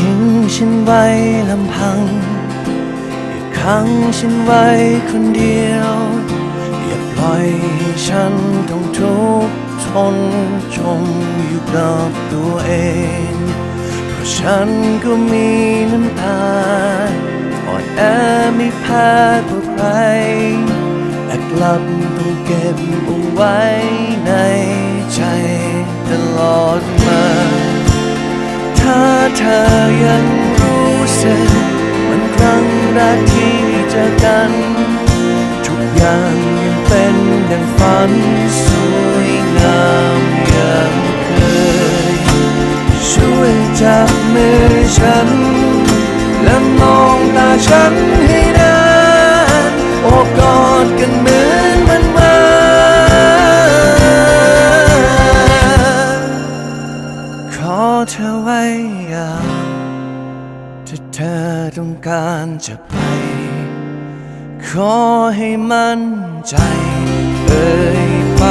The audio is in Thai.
ทิ้งฉันไว้ลำพังอย่าขังฉันไว้คนเดียว อย่าปล่อยให้ฉันต้องทุกข์ทนจมอยู่กับตัวเอง เพราะฉันก็มีน้ำตาอ่อนแอไม่แพ้กว่าใครแต่กลับต้องเก็บเอาไว้ในใจตลอด เธอยังรู้สึกมันครั้งแรกที่เจอกัน ทุกอย่างยังเป็นดังฝันสวยงามอย่างเคย ช่วยจับมือฉัน ขอเธอไว้อย่าถ้าเธอต้องการจะไป ขอให้มั่นใจเอ่ยไป